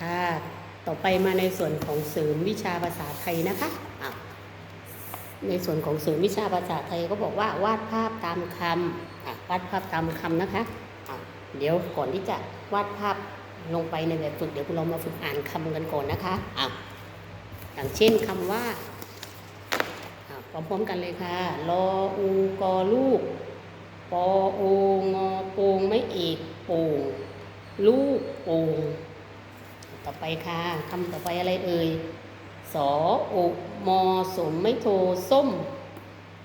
ค่ะ ต่อไปมาในส่วนของเสริมวิชาภาษาไทยนะคะะในส่วนของเสริมวิชาภาษาไทยก็บอกว่าวาดภาพตามคำวาดภาพตามคำนะคะะเดี๋ยวก่อนที่จะวาดภาพลงไปในแบบฝึกเดี๋ยวเรามาฝึกอ่านคำกันก่อนนะคะอะอย่างเช่นคำว่าอะพร้อมๆกันเลยค่ะรออูกอลูกปอโองอโปงไม่เอกโป่งลูกโป่ง ต่อไปค่ะคำต่อไปอะไรเอ่ยสอโอมอสมไม่โทส้ม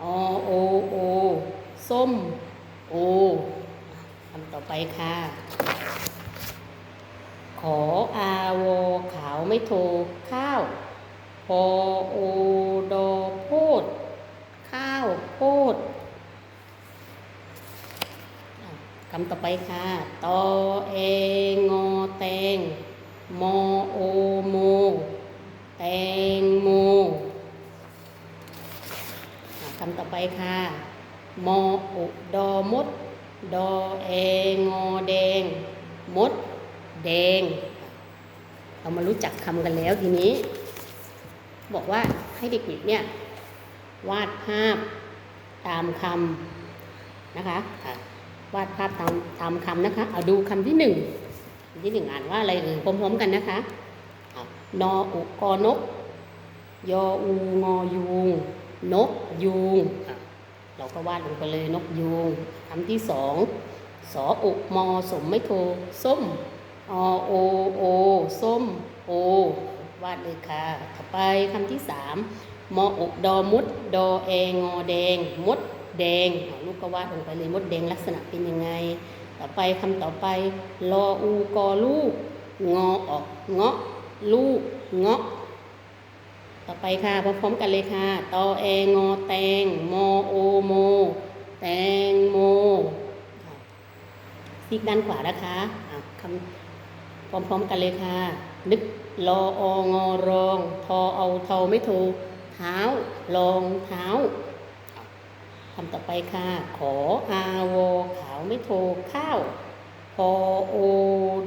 อโอโอส้มโอคำต่อไปค่ะ ขออาวอขาวไม่โทข้าวพอโอดอโพดข้าวโพดคำต่อไปค่ะตอเองงอแตง โมโอโม แตงโมคำต่อไปค่ะมออุดอมด ดอเองงอแดง มด แดง เรามารู้จักคำกันแล้วทีนี้ บอกว่าให้เด็กๆเนี่ย วาดภาพตามคำนะคะ วาดภาพตามตามคำนะคะ เอาดูคำที่หนึ่ง ที่หนึ่งอ่านว่าอะไรเอ่ยพร้อมๆกันนะคะอะนออุกอนก ยออูงอยูง นกยูงอะเราก็วาดลงไปเลยนกยูงคำที่สองสออุมอสมไม่โทส้มอโอโอส้มโอ วาดเลยค่ะ ต่อไปคำที่สามมออุดอมุด ดอเองอแดง มดแดงอะลูกก็วาดลงไปเลยมดแดงลักษณะเป็นยังไง ต่อไปคำต่อไปรออูกอลูก งอออกเงาะลูกเงาะ ต่อไปค่ะพร้อมๆกันเลยค่ะตอแองอแตงมอโอโม แตงโมค่ะซีกด้านขวานะคะะคำพร้อมๆกันเลยค่ะ นึกรอองอรอง ทอเอาเทาไม่โทเท้ารองเท้าคำต่อไปค่ะ ขออาวขาว โทข้าวพอโอ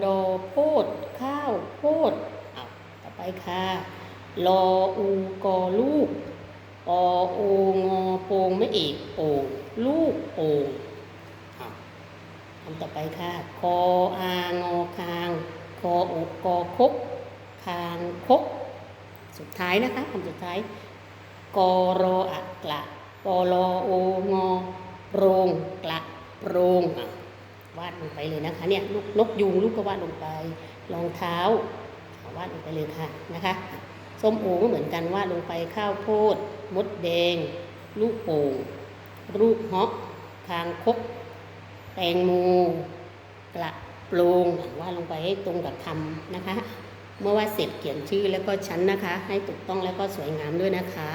ดอโพดข้าวโพดอ้าต่อไปค่ะรออูกอลูกปอโองอโปงไม่เอกโป่งลูกโป่งอ้าวคำต่อไปค่ะคออางอคางคออุกอคกคางคกสุดท้ายนะคะคำสุดท้ายกอรออักละปอลอโองอโรงกละ โปรงอะวาดลงไปเลยนะคะเนี่ยลูกนกยูงลูกก็วาดลงไปรองเท้าวาดลงไปเลยค่ะนะคะส้มโอก็เหมือนกันวาดลงไปข้าวโพด มดแดง ลูกโป่งลูกเฮาะคางคกแตงโมกระโปรงวาดลงไปให้ตรงกับคำนะคะ เมื่อวาดเสร็จเขียนชื่อแล้วก็ชั้นนะคะ ให้ถูกต้องแล้วก็สวยงามด้วยนะคะ